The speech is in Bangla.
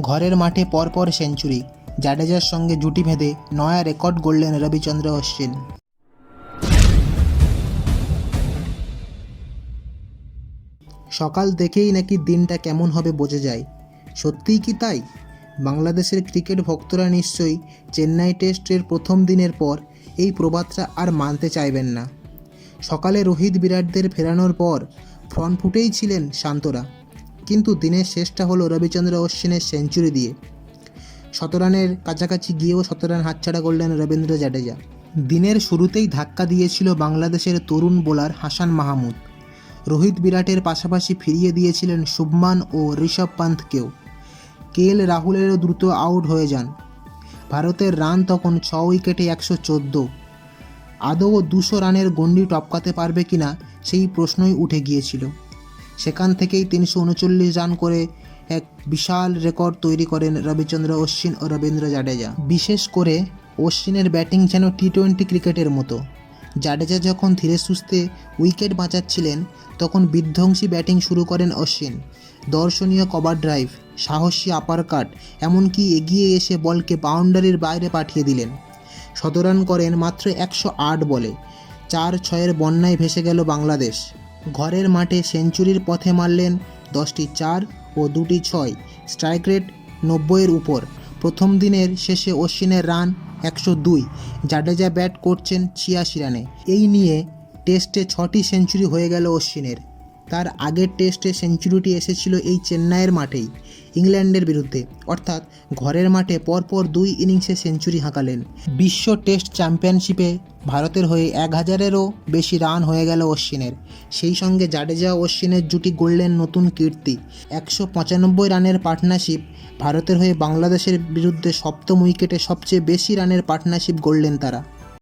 ঘরের মাঠে পরপর সেঞ্চুরি। জাডেজার সঙ্গে জুটি ভেদে নয়া রেকর্ড গড়লেন রবিচন্দ্র অশ্বিন। সকাল দেখেই নাকি দিনটা কেমন হবে বোঝা যায়। সত্যিই কি তাই? বাংলাদেশের ক্রিকেট ভক্তরা নিশ্চয়ই চেন্নাই টেস্টের প্রথম দিনের পর এই প্রবাদটা আর মানতে চাইবেন না। সকালে রোহিত বিরাটদের ফেরানোর পর ফ্রন্ট ফুটেই ছিলেন শান্তরা। কিন্তু দিনের শেষটা হলো রবিচন্দ্র অশ্বিনের সেঞ্চুরি দিয়ে। শতরানের কাছাকাছি গিয়েও শতরান হাতছাড়া করলেন রবীন্দ্র জাডেজা। দিনের শুরুতেই ধাক্কা দিয়েছিল বাংলাদেশের তরুণ বোলার হাসান মাহমুদ। রোহিত বিরাটের পাশাপাশি ফিরিয়ে দিয়েছিলেন শুভমান ও ঋষভ পান্থকেও। কে এল রাহুলেরও দ্রুত আউট হয়ে যান। ভারতের রান তখন ছ উইকেটে একশো চোদ্দ। আদৌ দুশো রানের গণ্ডি টপকাতে পারবে কিনা সেই প্রশ্নই উঠে গিয়েছিল। সেখান থেকেই তিনশো উনচল্লিশ রান করে এক বিশাল রেকর্ড তৈরি করেন রবিচন্দ্র অশ্বিন ও রবীন্দ্র জাডেজা। বিশেষ করে অশ্বিনের ব্যাটিং যেন টি টোয়েন্টি ক্রিকেটের মতো। জাডেজা যখন ধীরে সুস্থে উইকেট বাঁচাচ্ছিলেন, তখন বিধ্বংসী ব্যাটিং শুরু করেন অশ্বিন। দর্শনীয় কভার ড্রাইভ, সাহসী আপার কাট এমনকি এগিয়ে এসে বলকে বাউন্ডারির বাইরে পাঠিয়ে দিলেন। শতরান করেন মাত্র একশো আট বলে। চার ছয়ের বন্যায় ভেসে গেল বাংলাদেশ। ঘরের মাঠে সেঞ্চুরির পথে মারলেন দশটি চার ও দুটি ছয়। স্ট্রাইক রেট নব্বইয়ের উপর। প্রথম দিনের শেষে অশ্বিনের রান একশো দুই। জাডেজা ব্যাট করছেন ছিয়াশি রানে এই নিয়ে টেস্টে ছটি সেঞ্চুরি হয়ে গেল অশ্বিনের। তার আগের টেস্টে সেঞ্চুরিটি এসেছিল এই চেন্নাইয়ের মাঠেই, ইংল্যান্ডের বিরুদ্ধে। অর্থাৎ ঘরের মাঠে পরপর দুই ইনিংসে সেঞ্চুরি হাঁকালেন। বিশ্ব টেস্ট চ্যাম্পিয়নশিপে ভারতের হয়ে এক হাজারেরও বেশি রান হয়ে গেল অশ্বিনের। সেই সঙ্গে জাডেজা অশ্বিনের জুটি গড়লেন নতুন কীর্তি। একশো পঁচানব্বই রানের পার্টনারশিপ, ভারতের হয়ে বাংলাদেশের বিরুদ্ধে সপ্তম উইকেটে সবচেয়ে বেশি রানের পার্টনারশিপ গড়লেন তারা।